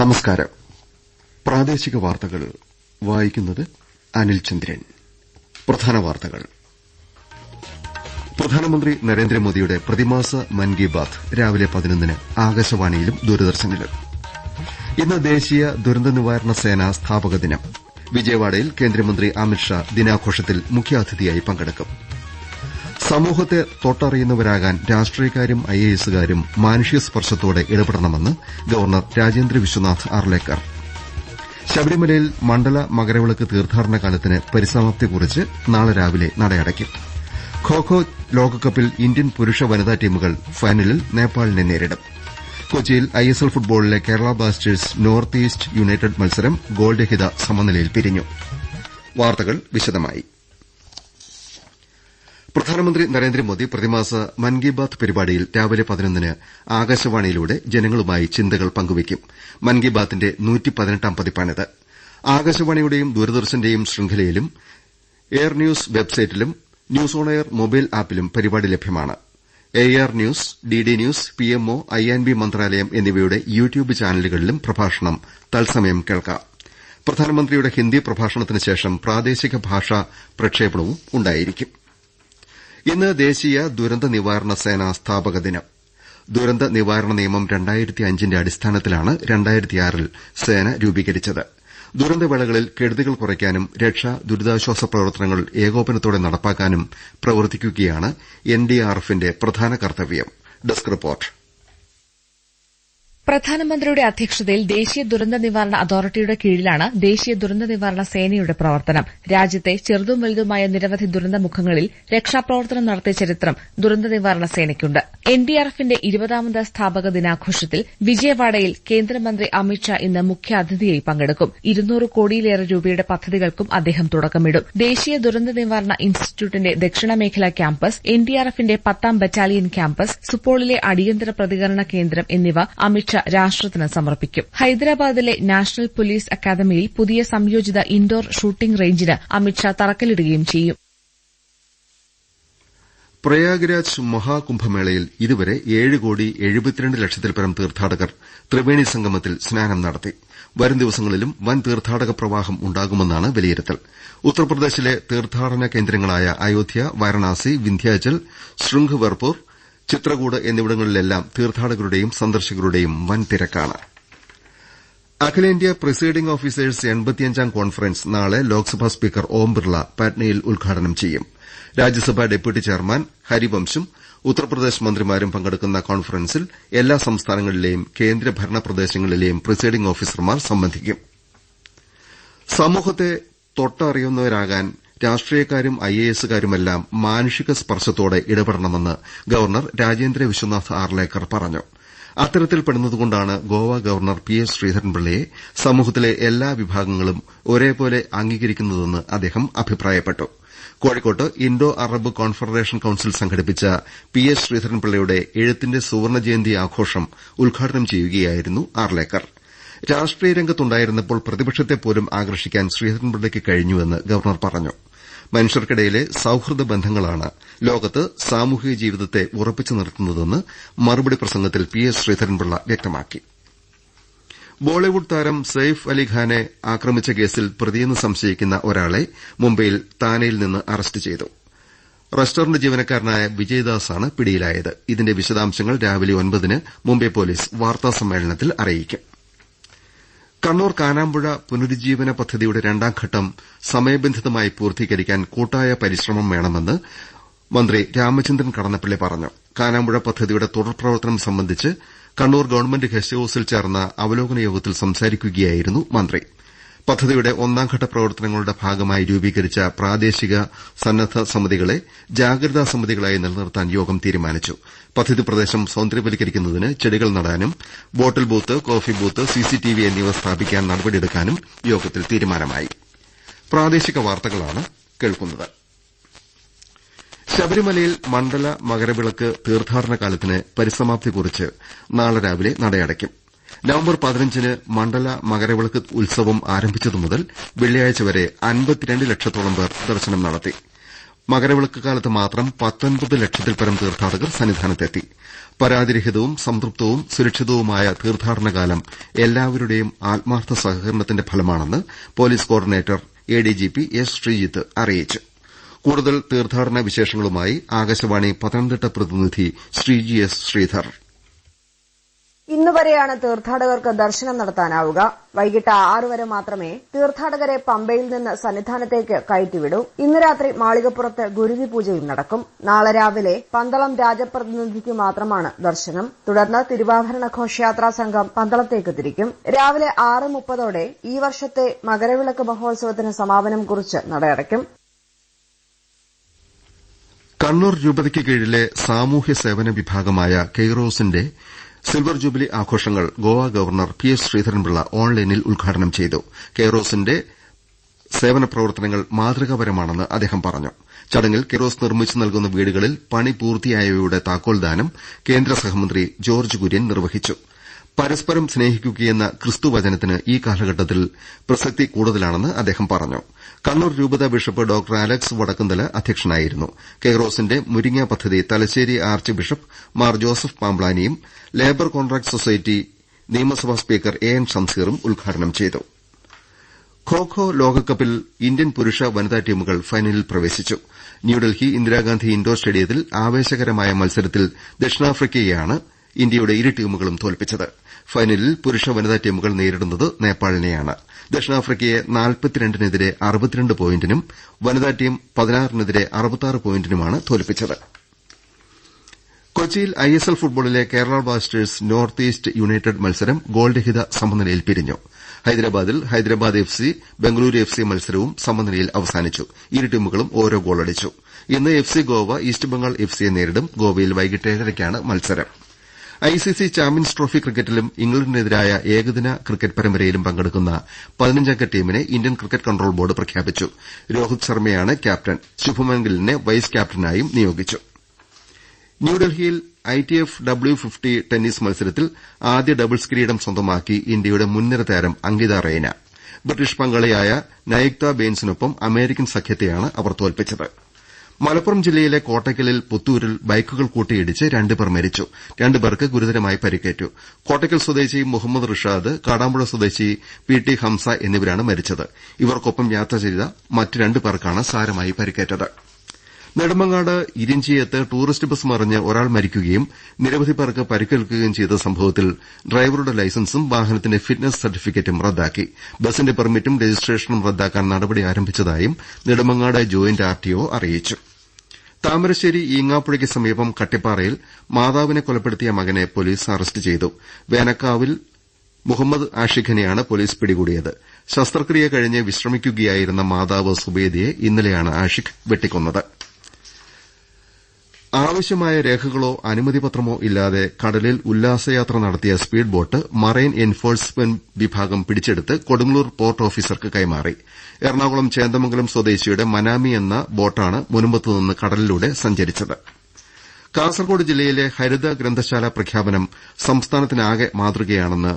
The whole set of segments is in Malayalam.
നമസ്കാരം. പ്രാദേശിക വാർത്തകൾ വായിക്കുന്നത് അനിൽചന്ദ്രൻ പ്രധാന വാർത്തകൾ. പ്രധാനമന്ത്രി നരേന്ദ്രമോദിയുടെ പ്രതിമാസ മൻ കി ബാത് രാവിലെ പതിനൊന്നിന് ആകാശവാണിയിലും ദൂരദർശനിലും. ഇന്ന് ദേശീയ ദുരന്ത നിവാരണ സേന സ്ഥാപക ദിനം. വിജയവാഡയിൽ കേന്ദ്രമന്ത്രി അമിത്ഷാ ദിനാഘോഷത്തിൽ മുഖ്യാതിഥിയായി പങ്കെടുക്കും. സമൂഹത്തെ തൊട്ടറിയുന്നവരാകാൻ രാഷ്ട്രീയക്കാരും ഐഎഎസുകാരും മാനുഷിക സ്പർശത്തോടെ ഇടപെടണമെന്ന് ഗവർണർ രാജേന്ദ്ര വിശ്വനാഥ് ആർലേക്കർ. ശബരിമലയിൽ മണ്ഡല മകരവിളക്ക് തീർത്ഥാടന കാലത്തിന് പരിസമാപ്തി കുറിച്ച് നാളെ രാവിലെ നടയടയ്ക്കും. ഖോഖോ ലോകകപ്പിൽ ഇന്ത്യൻ പുരുഷ വനിതാ ടീമുകൾ ഫൈനലിൽ നേപ്പാളിനെ നേരിടും. കൊച്ചിയിൽ ഐഎസ്എൽ ഫുട്ബോളിലെ Kerala blasters north east united മത്സരം ഗോൾരഹിത സമനിലയിൽ പിരിഞ്ഞു. വാർത്തകൾ വിശദമായി. പ്രധാനമന്ത്രി നരേന്ദ്രമോദി പ്രതിമാസ മൻ കി ബാത് പരിപാടിയിൽ രാവിലെ പതിനൊന്നിന് ആകാശവാണിയിലൂടെ ജനങ്ങളുമായി ചിന്തകൾ പങ്കുവയ്ക്കും. മൻ കി പതിപ്പാണിത്. ആകാശവാണിയുടെയും ദൂരദർശന്റെയും ശൃംഖലയിലും എയർ ന്യൂസ് വെബ്സൈറ്റിലും ന്യൂസ് ഓൺ എയർ മൊബൈൽ ആപ്പിലും പരിപാടി ലഭ്യമാണ്. Air news DD news PMO B മന്ത്രാലയം എന്നിവയുടെ യൂട്യൂബ് ചാനലുകളിലും പ്രഭാഷണം തത്സമയം കേൾക്കാം. പ്രധാനമന്ത്രിയുടെ ഹിന്ദി പ്രഭാഷണത്തിന് ശേഷം പ്രാദേശിക ഭാഷാ പ്രക്ഷേപണവും ഉണ്ടായിരിക്കും. ഇന്ന് ദേശീയ ദുരന്ത നിവാരണ സേന സ്ഥാപക ദിനം. ദുരന്ത നിവാരണ നിയമം രണ്ടായിരത്തി അഞ്ചിന്റെ അടിസ്ഥാനത്തിലാണ് രണ്ടായിരത്തിയാറിൽ സേന രൂപീകരിച്ചത്. ദുരന്തവേളകളിൽ കെടുതികൾ കുറയ്ക്കാനും രക്ഷാ ദുരിതാശ്വാസ പ്രവർത്തനങ്ങൾ ഏകോപനത്തോടെ നടപ്പാക്കാനും പ്രവർത്തിക്കുകയാണ് എൻഡിആർഎഫിന്റെ പ്രധാന കർത്തവ്യം. Desk report. പ്രധാനമന്ത്രിയുടെ അധ്യക്ഷതയിൽ ദേശീയ ദുരന്ത നിവാരണ അതോറിറ്റിയുടെ കീഴിലാണ് ദേശീയ ദുരന്ത നിവാരണ സേനയുടെ പ്രവർത്തനം. രാജ്യത്തെ ചെറുതും വലുതുമായ നിരവധി ദുരന്തമുഖങ്ങളിൽ രക്ഷാപ്രവർത്തനം നടത്തിയ ചരിത്രം ദുരന്ത നിവാരണ സേനയ്ക്കുണ്ട്. എൻഡിആർഎഫിന്റെ ഇരുപതാമത് സ്ഥാപക ദിനാഘോഷത്തിൽ വിജയവാഡയിൽ കേന്ദ്രമന്ത്രി അമിത്ഷാ ഇന്ന് മുഖ്യാതിഥിയായി പങ്കെടുക്കും. ഇരുന്നൂറ് കോടിയിലേറെ രൂപയുടെ പദ്ധതികൾക്കും അദ്ദേഹം തുടക്കമിടും. ദേശീയ ദുരന്ത നിവാരണ ഇൻസ്റ്റിറ്റ്യൂട്ടിന്റെ ദക്ഷിണ മേഖലാ ക്യാമ്പസ് എൻഡിആർഎഫിന്റെ പത്താം ബറ്റാലിയൻ ക്യാമ്പസ് സുപ്പോളിലെ അടിയന്തര പ്രതികരണ കേന്ദ്രം എന്നിവ അമിത്ഷാ രാഷ്ട്രത്തിന് സമർപ്പിക്കും. ഹൈദരാബാദിലെ നാഷണൽ പോലീസ് അക്കാദമിയിൽ പുതിയ സംയോജിത ഇൻഡോർ ഷൂട്ടിംഗ് റേഞ്ചിന് അമിത്ഷാ തറക്കല്ലിടുകയും ചെയ്യും. പ്രയാഗ്രാജ് മഹാകുംഭമേളയിൽ ഇതുവരെ ഏഴ് കോടി എഴുപത്തിരണ്ട് ലക്ഷത്തിൽപരം തീർത്ഥാടകർ ത്രിവേണി സംഗമത്തിൽ സ്നാനം നടത്തി. വരും ദിവസങ്ങളിലും വൻ തീർത്ഥാടക പ്രവാഹം ഉണ്ടാകുമെന്നാണ് വിലയിരുത്തൽ. ഉത്തർപ്രദേശിലെ തീർത്ഥാടന കേന്ദ്രങ്ങളായ അയോധ്യ വാരണാസി വിന്ധ്യാചൽ ശൃംഖ്വർപൂർ ചിത്രകൂട് എന്നിവിടങ്ങളിലെല്ലാം തീർത്ഥാടകരുടെയും സന്ദർശകരുടെയും വൻ തിരക്കാണ് അഖിലേന്ത്യാ പ്രിസൈഡിംഗ് ഓഫീസേഴ്സ് എൺപത്തിയഞ്ചാം കോൺഫറൻസ് നാളെ ലോക്സഭാ സ്പീക്കർ ഓം ബിർള പാറ്റ്നയിൽ ഉദ്ഘാടനം ചെയ്യും. രാജ്യസഭാ ഡെപ്യൂട്ടി ചെയർമാൻ ഹരിവംശും ഉത്തർപ്രദേശ് മന്ത്രിമാരും പങ്കെടുക്കുന്ന കോൺഫറൻസിൽ എല്ലാ സംസ്ഥാനങ്ങളിലെയും കേന്ദ്രഭരണ പ്രദേശങ്ങളിലെയും പ്രിസൈഡിംഗ് ഓഫീസർമാർ സംബന്ധിക്കും. സമൂഹത്തെ തൊട്ടറിയുന്നവരാകാൻ രാഷ്ട്രീയക്കാരും ഐഎഎസുകാരുമെല്ലാം മാനുഷിക സ്പർശത്തോടെ ഇടപെടണമെന്ന് ഗവർണർ രാജേന്ദ്ര വിശ്വനാഥ് ആർലേക്കർ പറഞ്ഞു. അത്തരത്തിൽപ്പെടുന്നതുകൊണ്ടാണ് ഗോവ ഗവർണർ പി എസ് ശ്രീധരൻപിള്ളയെ സമൂഹത്തിലെ എല്ലാ വിഭാഗങ്ങളും ഒരേപോലെ അംഗീകരിക്കുന്നതെന്ന് അദ്ദേഹം അഭിപ്രായപ്പെട്ടു. കോഴിക്കോട്ട് ഇൻഡോ അറബ് കോൺഫെഡറേഷൻ കൌൺസിൽ സംഘടിപ്പിച്ച പി എസ് ശ്രീധരൻപിള്ളയുടെ എഴുത്തിന്റെ സുവർണ ജയന്തി ആഘോഷം ഉദ്ഘാടനം ചെയ്യുകയായിരുന്നു ആർലേക്കർ. രാഷ്ട്രീയ രംഗത്തുണ്ടായിരുന്നപ്പോൾ പ്രതിപക്ഷത്തെപ്പോലും ആകർഷിക്കാൻ ശ്രീധരൻപിള്ളയ്ക്ക് കഴിഞ്ഞുവെന്ന് ഗവർണർ പറഞ്ഞു. മനുഷ്യർക്കിടയിലെ സൌഹൃദ ബന്ധങ്ങളാണ് ലോകത്ത് സാമൂഹിക ജീവിതത്തെ ഉറപ്പിച്ചു നിർത്തുന്നതെന്ന് മറുപടി പ്രസംഗത്തിൽ പി എസ് ശ്രീധരൻപിള്ള വ്യക്തമാക്കി. ബോളിവുഡ് താരം സെയ്ഫ് അലിഖാനെ ആക്രമിച്ച കേസിൽ പ്രതിയെന്ന് സംശയിക്കുന്ന ഒരാളെ മുംബൈയിൽ താനെയിൽ നിന്ന് അറസ്റ്റ് ചെയ്തു. റെസ്റ്റോറന്റ് ജീവനക്കാരനായ വിജയ്ദാസാണ് പിടിയിലായത്. ഇതിന്റെ വിശദാംശങ്ങൾ രാവിലെ ഒൻപതിന് മുംബൈ പോലീസ് വാർത്താ സമ്മേളനത്തിൽ അറിയിക്കും. കണ്ണൂർ കാനാമ്പുഴ പുനരുജ്ജീവന പദ്ധതിയുടെ രണ്ടാംഘട്ടം സമയബന്ധിതമായി പൂർത്തീകരിക്കാൻ കൂട്ടായ പരിശ്രമം വേണമെന്ന് മന്ത്രി രാമചന്ദ്രൻ കടന്നപ്പള്ളി പറഞ്ഞു. കാനാമ്പുഴ പദ്ധതിയുടെ തുടർപ്രവർത്തനം സംബന്ധിച്ച് കണ്ണൂർ ഗവൺമെന്റ് ഗസ്റ്റ് ഹൌസിൽ ചേർന്ന അവലോകന യോഗത്തിൽ സംസാരിക്കുകയായിരുന്നു മന്ത്രി. പദ്ധതിയുടെ ഒന്നാംഘട്ട പ്രവർത്തനങ്ങളുടെ ഭാഗമായി രൂപീകരിച്ച പ്രാദേശിക സന്നദ്ധ സമിതികളെ ജാഗ്രതാ സമിതികളായി നിലനിർത്താൻ യോഗം തീരുമാനിച്ചു. പദ്ധതി പ്രദേശം സൌന്ദര്യവൽക്കരിക്കുന്നതിന് ചെടികൾ നടാനും bottle booth coffee booth CCTV എന്നിവ സ്ഥാപിക്കാൻ നടപടിയെടുക്കാനും യോഗത്തിൽ തീരുമാനമായി. ശബരിമലയിൽ മണ്ഡല മകരവിളക്ക് തീർത്ഥാടന കാലത്തിന് പരിസമാപ്തി കുറിച്ച് നാളെ രാവിലെ നടയടയ്ക്കും. നവംബർ പതിനഞ്ചിന് മണ്ഡല മകരവിളക്ക് ഉത്സവം ആരംഭിച്ചതു മുതൽ വെള്ളിയാഴ്ച വരെ അൻപത്തിരണ്ട് ലക്ഷത്തോളം പേർ ദർശനം നടത്തി. മകരവിളക്ക് കാലത്ത് മാത്രം പത്തൊൻപത് ലക്ഷത്തിൽപരം തീർത്ഥാടകർ സന്നിധാനത്തെത്തി. പരാതിരഹിതവും സംതൃപ്തവും സുരക്ഷിതവുമായ തീർത്ഥാടനകാലം എല്ലാവരുടെയും ആത്മാർത്ഥ സഹകരണത്തിന്റെ ഫലമാണെന്ന് police coordinator A D G P S Sreejith അറിയിച്ചു. കൂടുതൽ തീർത്ഥാടന വിശേഷങ്ങളുമായി ആകാശവാണി പത്തനംതിട്ട പ്രതിനിധി ശ്രീജി എസ് ശ്രീധർ. ഇന്ന് വരെയാണ് തീർത്ഥാടകർക്ക് ദർശനം നടത്താനാവുക. വൈകിട്ട് ആറ് വരെ മാത്രമേ തീർത്ഥാടകരെ പമ്പയിൽ നിന്ന് സന്നിധാനത്തേക്ക് കയറ്റിവിടൂ. ഇന്ന് രാത്രി മാളികപ്പുറത്ത് ഗുരുതി പൂജയും നടക്കും. നാളെ രാവിലെ പന്തളം രാജപ്രതിനിധിക്ക് മാത്രമാണ് ദർശനം. തുടർന്ന് തിരുവാഭരണ ഘോഷയാത്രാ സംഘം പന്തളത്തേക്ക് തിരിക്കും. രാവിലെ ആറ് മുപ്പതോടെ ഈ വർഷത്തെ മകരവിളക്ക് മഹോത്സവത്തിന് സമാപനം കുറിച്ച് നടയടയ്ക്കും. കണ്ണൂർ രൂപതയ്ക്ക് കീഴിലെ സാമൂഹ്യ സേവന വിഭാഗമായ കെയ്റോസിന്റെ സിൽവർ ജൂബിലി ആഘോഷങ്ങൾ Goa governor P S Sreedharan Pillai ഓൺലൈനിൽ ഉദ്ഘാടനം ചെയ്തു. കെയ്റോസിന്റെ സേവന പ്രവർത്തനങ്ങൾ മാതൃകാപരമാണെന്ന് അദ്ദേഹം പറഞ്ഞു. ചടങ്ങിൽ കെയ്റോസ് നിർമ്മിച്ചു നൽകുന്ന വീടുകളിൽ പണി പൂർത്തിയായവയുടെ താക്കോൽദാനം കേന്ദ്ര സഹമന്ത്രി ജോർജ് കുര്യൻ നിർവഹിച്ചു. പരസ്പരം സ്നേഹിക്കുകയെന്ന ക്രിസ്തുവചനത്തിന് ഈ കാലഘട്ടത്തിൽ പ്രസക്തി കൂടുതലാണെന്ന് അദ്ദേഹം പറഞ്ഞു. കണ്ണൂർ രൂപത ബിഷപ്പ് ഡോക്ടർ അലക്സ് വടക്കുന്തല അധ്യക്ഷനായിരുന്നു. കെയ്റോസിന്റെ മുരിങ്ങ പദ്ധതി Thalassery arch bishop Mar Joseph പാംബ്ലാനിയും labour contract society നിയമസഭാ സ്പീക്കർ എ എൻ ഷംസീറും ഉദ്ഘാടനം ചെയ്തു. ഖോ ഖോ ലോകകപ്പിൽ ഇന്ത്യൻ പുരുഷ വനിതാ ടീമുകൾ ഫൈനലിൽ പ്രവേശിച്ചു. ന്യൂഡൽഹി ഇന്ദിരാഗാന്ധി ഇൻഡോർ സ്റ്റേഡിയത്തിൽ ആവേശകരമായ മത്സരത്തിൽ ദക്ഷിണാഫ്രിക്കയെയാണ് ഇന്ത്യയുടെ ഇരു ടീമുകളും തോൽപ്പിച്ചത്. ഫൈനലിൽ പുരുഷ വനിതാ ടീമുകൾ നേരിടുന്നത് നേപ്പാളിനെയാണ്. ദക്ഷിണാഫ്രിക്കയെ നാൽപ്പത്തിരണ്ടിനെതിരെ അറുപത്തിരണ്ട് പോയിന്റിനും വനിതാ ടീം പതിനാറിനെതിരെ അറുപത്താറ് പോയിന്റിനുമാണ് തോൽപ്പിച്ചത്. കൊച്ചിയിൽ ഐഎസ്എൽ ഫുട്ബോളിലെ Kerala blasters north east united മത്സരം ഗോൾരഹിത സമനിലയിൽ പിരിഞ്ഞു. ഹൈദരാബാദിൽ Hyderabad F C Bengaluru F C മത്സരവും സമനിലയിൽ അവസാനിച്ചു. ഇരു ടീമുകളും ഓരോ ഗോളടിച്ചു. ഇന്ന് F C Goa east Bengal F സിയെ നേരിടും. ഗോവയിൽ വൈകിട്ട് ഏഴരയ്ക്കാണ് മത്സരം. ഐസിസി ചാമ്പ്യൻസ് ട്രോഫി ക്രിക്കറ്റിലും ഇംഗ്ലണ്ടിനെതിരായ ഏകദിന ക്രിക്കറ്റ് പരമ്പരയിലും പങ്കെടുക്കുന്ന പതിനഞ്ചംഗ ടീമിനെ ഇന്ത്യൻ ക്രിക്കറ്റ് കൺട്രോൾ ബോർഡ് പ്രഖ്യാപിച്ചു. രോഹിത് ശർമ്മയാണ് ക്യാപ്റ്റൻ. ശുഭ്മൻ ഗില്ലിനെ വൈസ് ക്യാപ്റ്റനായും നിയോഗിച്ചു. ന്യൂഡൽഹിയിൽ ഐടിഎഫ് ഡബ്ല്യു ഫിഫ്റ്റി ടെന്നീസ് മത്സരത്തിൽ ആദ്യ ഡബിൾസ് കിരീടം സ്വന്തമാക്കി ഇന്ത്യയുടെ മുൻനിര താരം അങ്കിത റെയ്ന. ബ്രിട്ടീഷ് പങ്കാളിയായ നയക്ത ബെയിൻസിനൊപ്പം അമേരിക്കൻ സഖ്യത്തെയാണ് അവർ തോൽപ്പിച്ചത്. മലപ്പുറം ജില്ലയിലെ കോട്ടയ്ക്കലിൽ പുത്തൂരിൽ ബൈക്കുകൾ കൂട്ടിയിടിച്ച് രണ്ടുപേർ മരിച്ചു. രണ്ടുപേർക്ക് ഗുരുതരമായി പരിക്കേറ്റു. കോട്ടയ്ക്കൽ സ്വദേശി മുഹമ്മദ് റിഷാദ് കാടാമ്പുഴ സ്വദേശി പി ടി ഹംസ എന്നിവരാണ് മരിച്ചത്. ഇവർക്കൊപ്പം യാത്ര ചെയ്ത മറ്റ് രണ്ടുപേർക്കാണ് സാരമായി പരിക്കേറ്റത്. നെടുമങ്ങാട് ഇരിഞ്ചിയത്ത് ടൂറിസ്റ്റ് ബസ് മറിഞ്ഞ് ഒരാൾ മരിക്കുകയും നിരവധി പേർക്ക് പരിക്കേൽക്കുകയും ചെയ്ത സംഭവത്തിൽ ഡ്രൈവറുടെ ലൈസൻസും വാഹനത്തിന്റെ ഫിറ്റ്നസ് സർട്ടിഫിക്കറ്റും റദ്ദാക്കി. ബസിന്റെ പെർമിറ്റും രജിസ്ട്രേഷനും റദ്ദാക്കാൻ നടപടി ആരംഭിച്ചതായും നെടുമങ്ങാട് ജോയിന്റ് ആർടിഒ അറിയിച്ചു. താമരശ്ശേരി ഈങ്ങാപ്പുഴയ്ക്ക് സമീപം കട്ടിപ്പാറയിൽ മാതാവിനെ കൊലപ്പെടുത്തിയ മകനെ പൊലീസ് അറസ്റ്റ് ചെയ്തു. വേനക്കാവിൽ മുഹമ്മദ് ആഷിഖനെയാണ് പൊലീസ് പിടികൂടിയത്. ശസ്ത്രക്രിയ കഴിഞ്ഞ് വിശ്രമിക്കുകയായിരുന്ന മാതാവ് സുബേദിയെ ഇന്നലെയാണ് ആഷിഖ് വെട്ടിക്കൊന്നത്. ആവശ്യമായ രേഖകളോ അനുമതിപത്രമോ ഇല്ലാതെ കടലിൽ ഉല്ലാസയാത്ര നടത്തിയ സ്പീഡ് ബോട്ട് മറൈൻ എൻഫോഴ്സ്മെന്റ് വിഭാഗം പിടിച്ചെടുത്ത് കൊടുങ്ങല്ലൂർ പോർട്ട് ഓഫീസർക്ക് കൈമാറി. എറണാകുളം ചേന്ദമംഗലം സ്വദേശിയുടെ മനാമി എന്ന ബോട്ടാണ് മുനമ്പത്തുനിന്ന് കടലിലൂടെ സഞ്ചരിച്ചത്. കാസർകോട് ജില്ലയിലെ ഹരിത ഗ്രന്ഥശാല പ്രഖ്യാപനം സംസ്ഥാനത്തിനാകെ മാതൃകയാണെന്ന്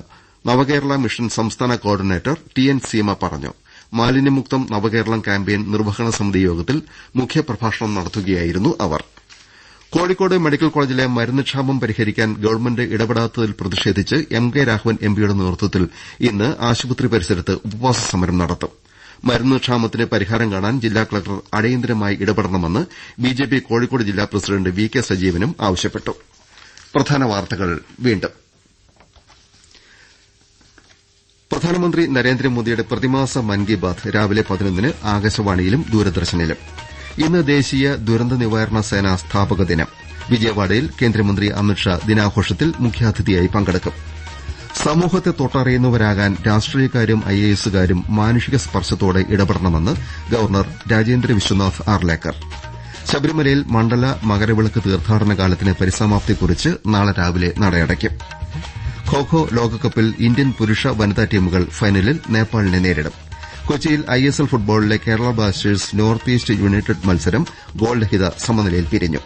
നവകേരള മിഷൻ സംസ്ഥാന കോർഡിനേറ്റർ ടി എൻ സീമ പറഞ്ഞു. മാലിന്യമുക്തം നവകേരളം ക്യാമ്പയിൻ നിർവഹണ സമിതി യോഗത്തിൽ മുഖ്യപ്രഭാഷണം നടത്തുകയായിരുന്നു അവർ. കോഴിക്കോട് മെഡിക്കൽ കോളേജിലെ മരുന്ന് ക്ഷാമം പരിഹരിക്കാൻ ഗവൺമെന്റ് ഇടപെടാത്തതിൽ പ്രതിഷേധിച്ച് എം കെ രാഘവൻ എംപിയുടെ നേതൃത്വത്തിൽ ഇന്ന് ആശുപത്രി പരിസരത്ത് ഉപവാസ സമരം നടത്തും. മരുന്ന് ക്ഷാമത്തിന് പരിഹാരം കാണാൻ ജില്ലാ കളക്ടർ അടിയന്തരമായി ഇടപെടണമെന്ന് ബിജെപി കോഴിക്കോട് ജില്ലാ പ്രസിഡന്റ് വി കെ സജീവനും ആവശ്യപ്പെട്ടു. പ്രധാനമന്ത്രി നരേന്ദ്രമോദിയുടെ പ്രതിമാസ മൻ കി ബാത് രാവിലെ പതിനൊന്നിന് ആകാശവാണിയിലും ദൂരദർശനിലും. ഇന്ന് ദേശീയ ദുരന്ത നിവാരണ സേനാ സ്ഥാപക ദിനം. വിജയവാഡയിൽ കേന്ദ്രമന്ത്രി അമിത്ഷാ ദിനാഘോഷത്തിൽ മുഖ്യാതിഥിയായി പങ്കെടുക്കും. സമൂഹത്തെ തൊട്ടറിയുന്നവരാകാൻ രാഷ്ട്രീയക്കാരും ഐ എ എസുകാരും മാനുഷിക സ്പർശത്തോടെ ഇടപെടണമെന്ന് ഗവർണർ രാജേന്ദ്ര വിശ്വനാഥ് ആർലേക്കർ. ശബരിമലയിൽ മണ്ഡല മകരവിളക്ക് തീർത്ഥാടന കാലത്തിന് പരിസമാപ്തിക്കുറിച്ച് നാളെ രാവിലെ നടയടയ്ക്കും. ഖോഖോ ലോകകപ്പിൽ ഇന്ത്യൻ പുരുഷ വനിതാ ടീമുകൾ ഫൈനലിൽ നേപ്പാളിനെ നേരിടും. കൊച്ചിയിൽ ഐഎസ്എൽ ഫുട്ബോളിലെ Kerala blasters north east united മത്സരം ഗോൾരഹിത സമനിലയിൽ പിരിഞ്ഞു.